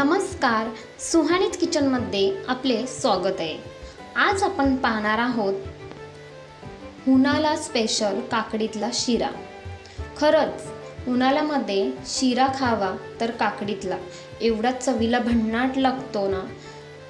नमस्कार सुहानीत किचनमध्ये आपले स्वागत आहे. आज आपण पाहणार आहोत उन्हाळा स्पेशल काकडीतला शिरा. खरंच उन्हाळ्यामध्ये शिरा खावा तर काकडीतला. एवढा चवीला भन्नाट लागतो ना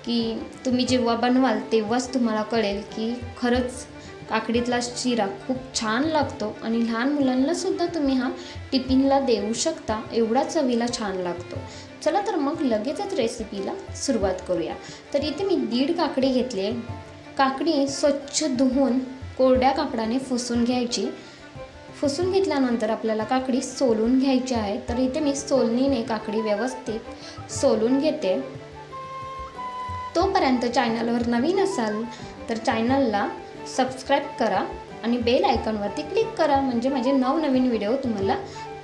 की तुम्ही जेव्हा बनवाल तेव्हाच तुम्हाला कळेल की खरंच काकडीतला शिरा खूप छान लागतो आणि लहान मुलांनासुद्धा तुम्ही हा टिफिनला देऊ शकता एवढा चवीला छान लागतो. चला तर मग लगेचच रेसिपीला सुरुवात करूया. तर इथे मी दीड काकडी घेतली आहे. काकडी स्वच्छ धुवून कोरड्या कापडाने फुसून घ्यायची. फुसून घेतल्यानंतर आपल्याला काकडी सोलून घ्यायची आहे. तर इथे मी सोलणीने काकडी व्यवस्थित सोलून घेते. तोपर्यंत चॅनलवर नवीन असाल तर चॅनलला सबस्क्राईब करा आणि बेल आयकॉनवरती क्लिक करा म्हणजे माझे नवनवीन व्हिडिओ तुम्हाला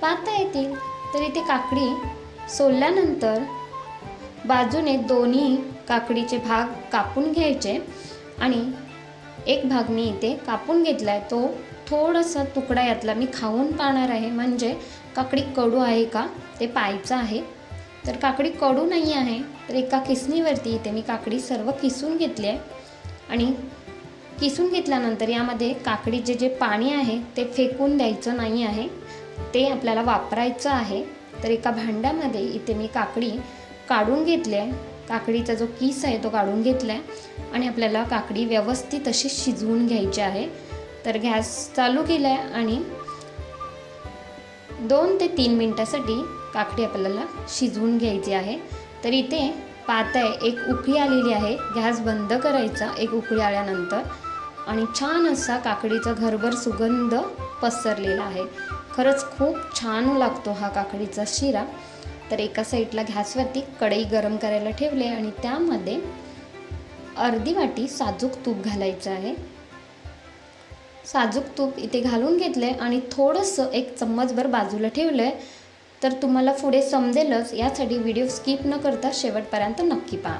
पाहता येतील. तर इथे काकडी सोलल्यानंतर बाजूने दोन्ही काकडीचे भाग कापून घ्यायचे आणि एक भाग मी इथे कापून घेतला आहे तो थोडासा तुकडा यातला मी खाऊन पाहणार आहे. म्हणजे काकडी कडू आहे का? ते पाहायचं आहे. तर काकडी कडू नाही आहे तर एका किसणीवरती इथे मी काकडी सर्व किसून घेतली आहे. आणि किसून घेतल्यानंतर यामध्ये काकडीचे जे पाणी आहे ते फेकून द्यायचं नाही आहे. ते आपल्याला वापरायचं आहे. तर एका भांड्यामध्ये इथे मी काकडी काढून घेतली आहे. काकडीचा जो किस आहे तो काढून घेतला आहे आणि आपल्याला काकडी व्यवस्थित अशी शिजवून घ्यायची आहे. तर गॅस चालू केला आहे आणि दोन ते तीन मिनटासाठी काकडी आपल्याला शिजवून घ्यायची आहे. तर इथे पात आहे एक उकळी आलेली आहे. गॅस बंद करायचा एक उकळी आल्यानंतर आणि छान असा काकडीचा घरभर सुगंध पसरलेला आहे. खरंच खूप छान लागतो हा काकडीचा शिरा. तर एका साईडला घॅसवरती कढई गरम करायला ठेवले आणि त्यामध्ये अर्धी वाटी साजूक तूप घालायचं आहे. साजूक तूप इथे घालून घेतलं आहे आणि थोडंसं एक चम्मचभर बाजूला ठेवलं आहे तर तुम्हाला पुढे समजेलच यासाठी व्हिडिओ स्किप न करता शेवटपर्यंत नक्की पहा.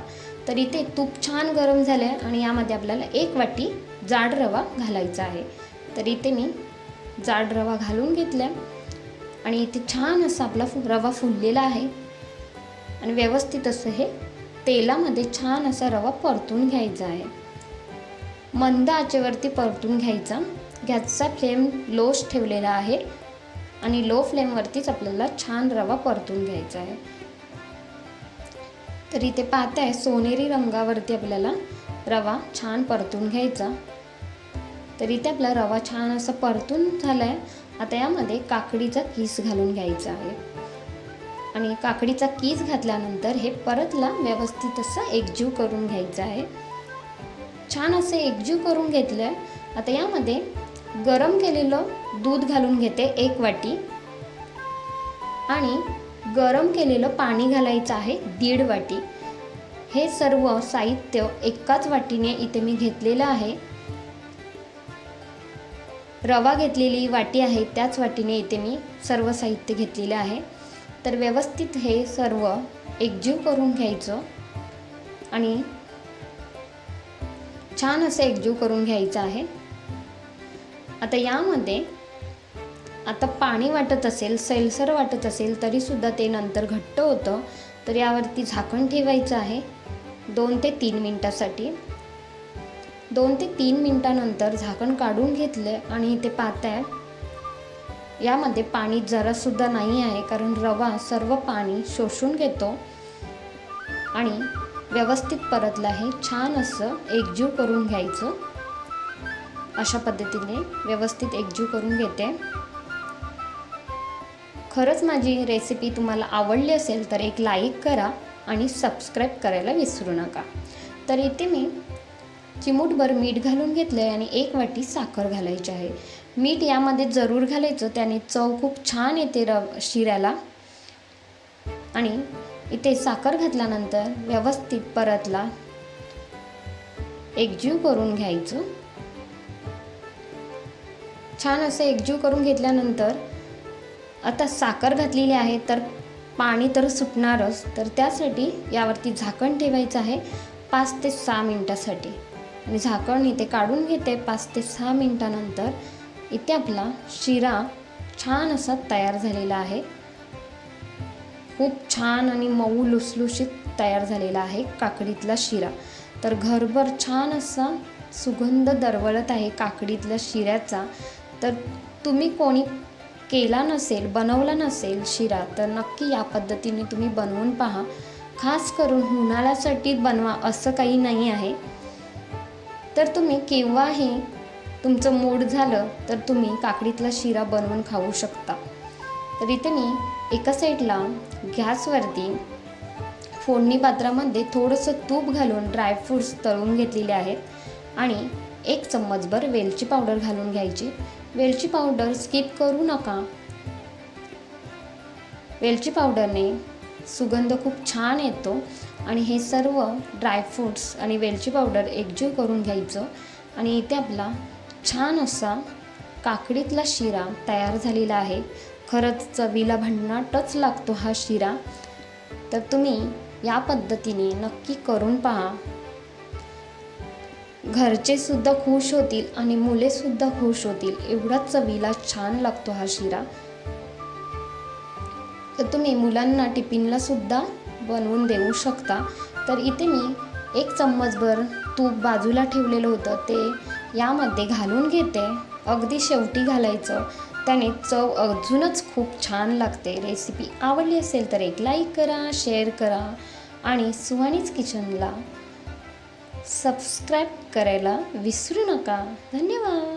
तर इथे तूप छान गरम झालं आहे आणि यामध्ये आपल्याला एक वाटी जाड रवा घालायचा आहे. तर इथे मी जाड रवा घालून घेतला आणि इथे छान असा आपला फु रवा फुललेला आहे. आणि व्यवस्थित असं हे तेलामध्ये छान असा रवा परतून घ्यायचा आहे. मंद आचेवरती परतून घ्यायचा. गॅसचा फ्लेम लोच ठेवलेला आहे आणि लो फ्लेमवरतीच आपल्याला छान रवा परतून घ्यायचा आहे. तर इथे पाहताय सोनेरी रंगावरती आपल्याला रवा छान परतून घ्यायचा. तर इथे आपला रवा छान असा परतून झाला आहे आता यामध्ये काकडीचा कीस घालून घ्यायचा आहे. आणि काकडीचा कीस घातल्यानंतर हे परतला व्यवस्थित असं एकजीव करून घ्यायचं आहे. छान असं एकजीव करून घेतलं आहे आता यामध्ये गरम केलेलं दूध घालून घेते एक वाटी. आणि गरम केलेलं पाणी घालायचं आहे दीड वाटी. हे सर्व साहित्य एकाच वाटीने इथे मी घेतलेलं आहे. रवा घेतलेली वाटी आहे त्याच वाटीने इथे मी सर्व साहित्य घेतलेलं आहे. तर व्यवस्थित हे सर्व एकजीव करून घ्यायचं आणि छान असं एकजीव करून घ्यायचं आहे. आता यामध्ये आता पाणी वाटत असेल सैलसर वाटत असेल तरीसुद्धा ते नंतर घट्ट होतं. तर यावरती झाकण ठेवायचं आहे दोन ते तीन मिनटासाठी. दोन ते तीन मिनटानंतर झाकण काढून घेतलं आणि इथे पाहताय यामध्ये पाणी जरासुद्धा नाही आहे कारण रवा सर्व पाणी शोषून घेतो आणि व्यवस्थित परतलं आहे. छान असं एकजीव करून घ्यायचं. अशा पद्धतीने व्यवस्थित एकजीव करून घेते. खरंच माझी रेसिपी तुम्हाला आवडली असेल तर एक लाईक करा आणि सबस्क्राईब करायला विसरू नका. तर इथे मी चिमूटभर मीठ घालून घेतलं आहे आणि एक वाटी साखर घालायची आहे. मीठ यामध्ये जरूर घालायचं. त्याने चव खूप छान येते र शिऱ्याला. आणि इथे साखर घातल्यानंतर व्यवस्थित परतला. एकजीव करून घ्यायचं. छान असं एकजीव करून घेतल्यानंतर आता साखर घातलेली आहे तर पाणी तर सुटणारच. तर त्यासाठी यावरती झाकण ठेवायचं आहे पाच ते सहा मिनटासाठी. आणि झाकण इथे काढून घेते पाच ते सहा मिनटानंतर. इथे आपला शिरा छान असा तयार झालेला आहे. खूप छान आणि मऊ लुसलुशीत तयार झालेला आहे काकडीतला शिरा. तर घरभर छान असा सुगंध दरवळत आहे काकडीतल्या शिऱ्याचा. तर तुम्ही कोणी केला नसेल बनवला नसेल शिरा तर नक्की या पद्धतीने तुम्ही बनवून पहा. खास करून उन्हाळ्यासाठी बनवा असं काही नाही आहे. तर तुम्ही केव्हाही तुमचं मूड झालं तर तुम्ही काकडीतला शिरा बनवून खाऊ शकता. तर इथे मी एका साईडला गॅसवरती फोडणी पात्रामध्ये थोडंसं तूप घालून ड्रायफ्रूट्स तळून घेतलेले आहेत आणि एक चम्मचभर वेलची पावडर घालून घ्यायची. वेलची पावडर स्किप करू नका. वेलची पावडरने सुगंध खूप छान येतो. आणि हे सर्व ड्रायफ्रूट्स आणि वेलची पावडर एकजीव करून घ्यायचं. आणि इथे आपला छान असा काकडीतला शिरा तयार झालेला आहे. खरंच चवीला भन्नाटच लागतो हा शिरा. तर तुम्ही या पद्धतीने नक्की करून पहा. घरचे सुद्धा खुश होतील आणि मुलेसुद्धा खुश होतील. एवढा चवीला छान लागतो हा शिरा. तर तुम्ही मुलांना टिफिनला सुद्धा बनवून देऊ शकता. तर इथे मी एक चम्मचभर तूप बाजूला ठेवलेलं होतं. ते यामध्ये घालून घेते. अगदी शेवटी घालायचं. त्याने चव अजूनच खूप छान लागते. रेसिपी आवडली असेल तर एक लाईक करा शेअर करा आणि सुहानीच किचनला सबस्क्राईब करायला विसरू नका. धन्यवाद.